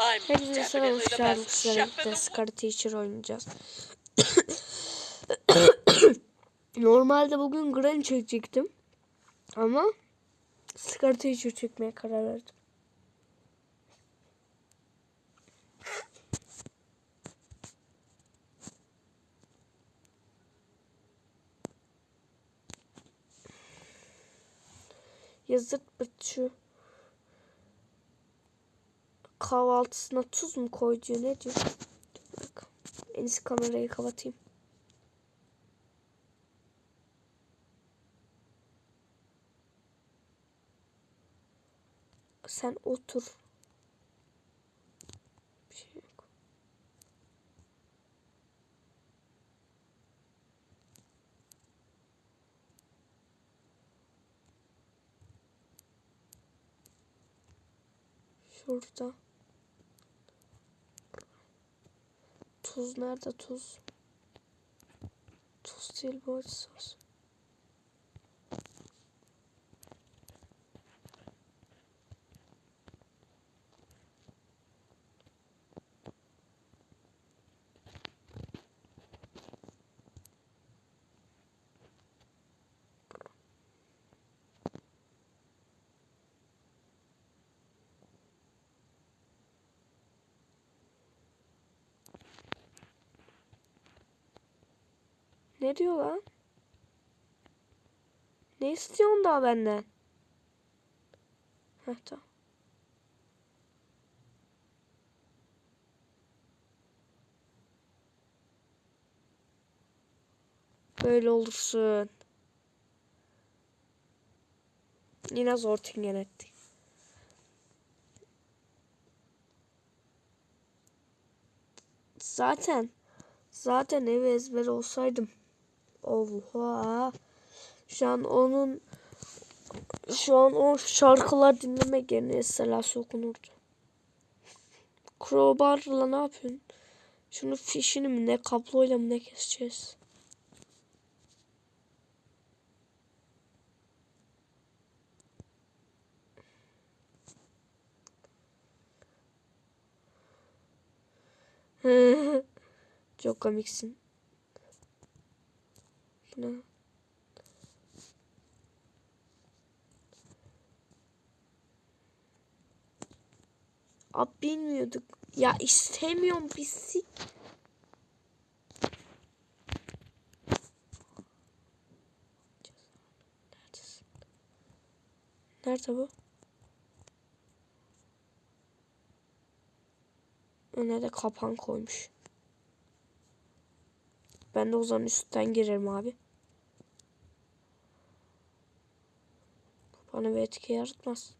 Sizlerle chef in birlikte Scar Teacher oynayacağız. Normalde bugün Granny çekecektim. Ama Scar Teacher çekmeye karar verdim. Yazık şu kahvaltısına tuz mu koy diyor ne diyor? Bak. En iyisi kamerayı kapatayım. Sen otur. Bir şey yok. Şurada. Tuz nerede tuz? Tuz değil bu acı sos. Ne diyor lan? Ne istiyorsun daha benden? Heh tamam. Böyle olursun. Yine zor tingen etti. Zaten zaten ev ezber olsaydım. Oha. Şu an onun şu an o şarkılar dinlemek yerine esselası okunurdu. Crowbar'la ne yapıyorsun? Şunu fişini mi ne kabloyla mı ne keseceğiz? Çok komiksin. Bu ne? Abi bilmiyorduk. Ya istemiyorum. Neredesin? Nerede bu? Öne de kapan koymuş. Ben de o zaman üstten girerim abi. Bana bir etki yaratmaz.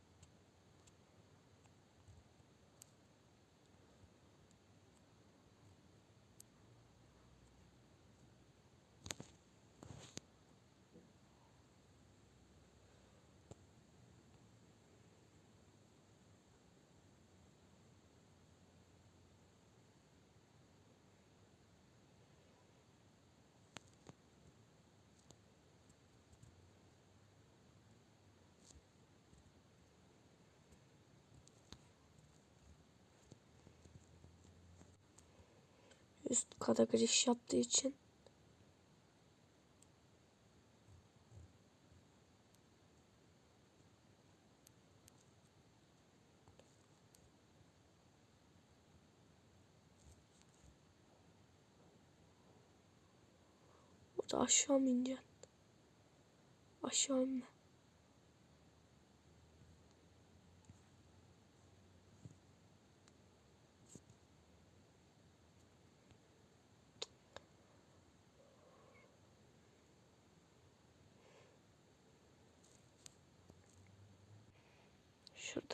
Üst kata giriş yaptığı için. Burada aşağı mı ineceksin? Aşağı inme.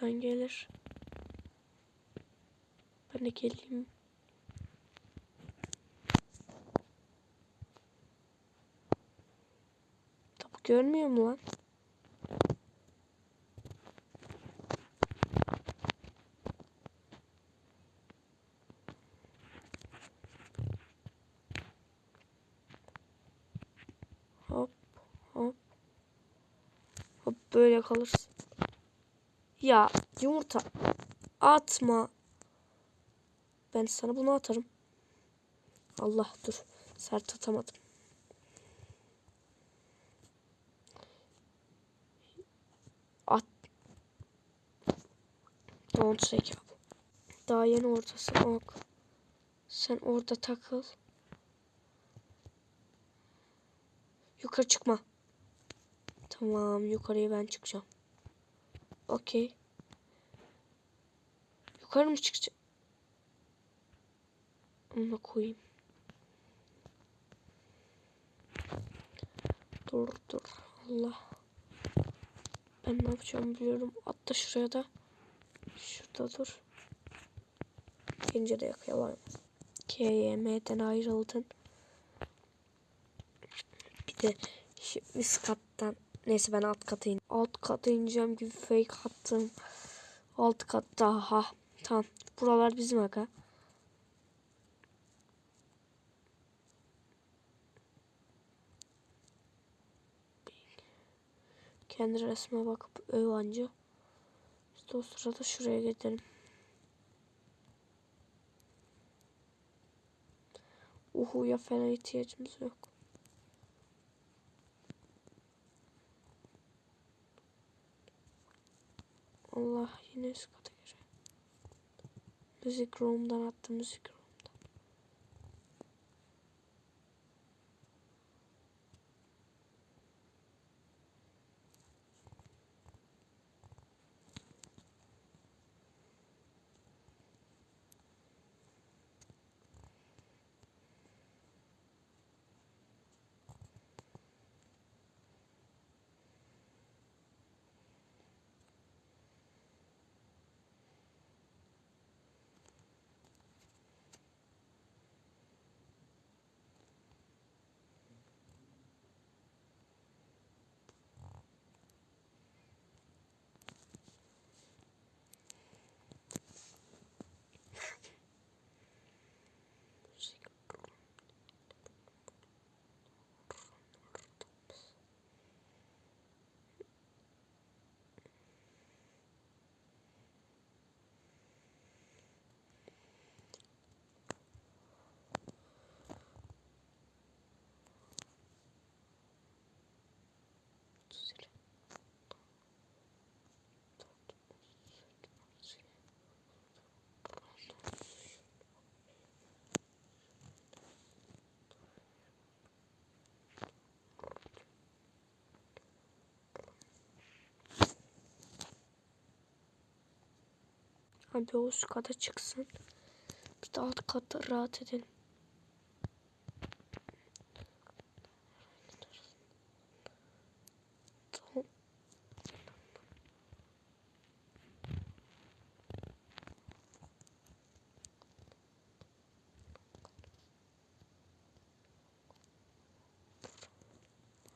Şuradan gelir. Ben de geleyim. Tabi görmüyor mu lan? Hop hop. Hop böyle kalırsın. Ya yumurta atma. Ben sana bunu atarım. Allah dur. Sert atamadım. At. Don't take up. Daha yeni oradasın. Ok. Sen orada takıl. Yukarı çıkma. Tamam yukarıya ben çıkacağım. Okey. Yukarı mı çıkacağım? Onu koyayım. Dur dur. Allah. Ben ne yapacağımı biliyorum. Atla şuraya da. Şurada dur. Pencere yakıyorlar. KYM'den ayrıldın. Bir de şu üst. Neyse ben alt kata in. Alt kata ineceğim gibi fake attım. Alt katta. Ha. Tamam. Buralar bizim aga. Kendi resme bakıp öv anca. İşte o sırada şuraya gidelim. Uhu'ya falan ihtiyacımız yok. Allah yine üst kata. Müzik room'dan attı müzik room'dan. Müzik Güzel. Hadi o üst kata çıksın. Bir de alt katta rahat edelim.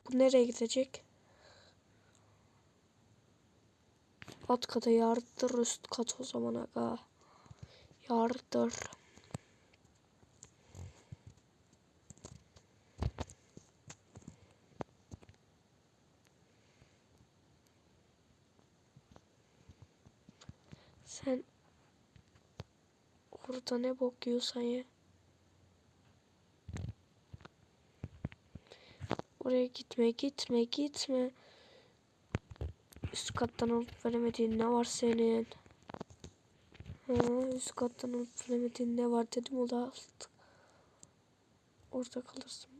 Bu nereye gidecek? Alt kata yardır üst kat o zaman aga. Yardır. Sen orada ne bok yiyorsan ye. Oraya gitme gitme gitme. Üst kattan alıp veremediğin ne var senin? Ha, üst kattan alıp veremediğin ne var dedim o da. Orada kalırsın.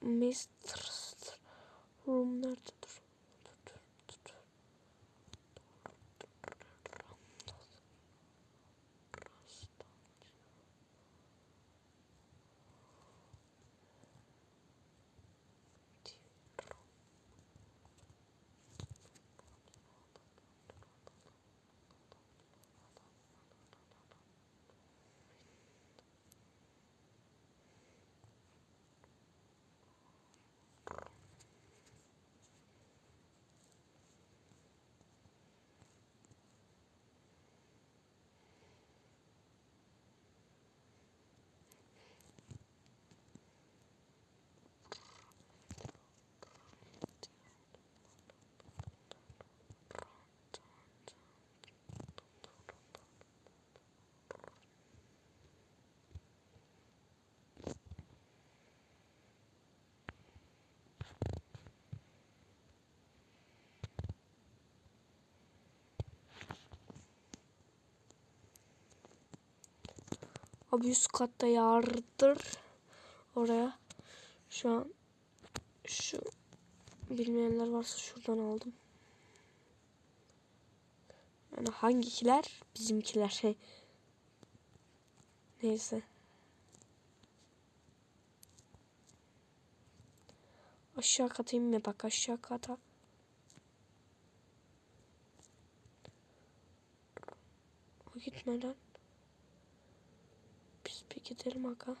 Mr. Room nerede Abi üst katta yardır. Oraya. Şu an şu bilmeyenler varsa şuradan aldım. Yani hangikiler? Bizimkiler. Şey. Neyse. Aşağı kata inme bak aşağı kata. O gitmeden. Gidelim aga.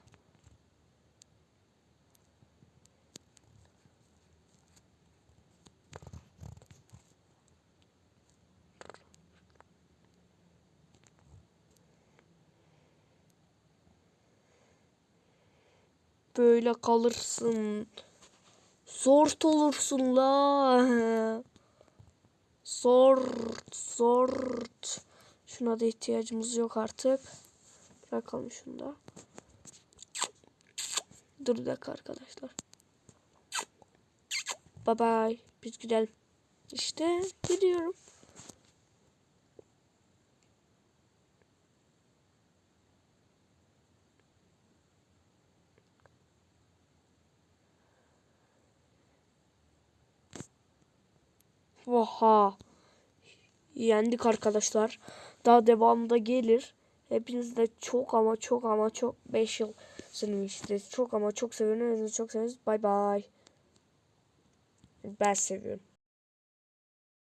Böyle kalırsın. Zort olursun la. Zort, zort. Şuna da ihtiyacımız yok artık. Bırakalım şunu da. Dur bir dakika arkadaşlar. Bye bye. Biz gidelim. İşte gidiyorum. Oha. Yendik arkadaşlar. Daha devamında gelir. Hepiniz de çok ama çok ama çok 5 yıl sürmüştü. Çok ama çok seviyorum. Çok seviyoruz. Bay bay. Ben seviyorum.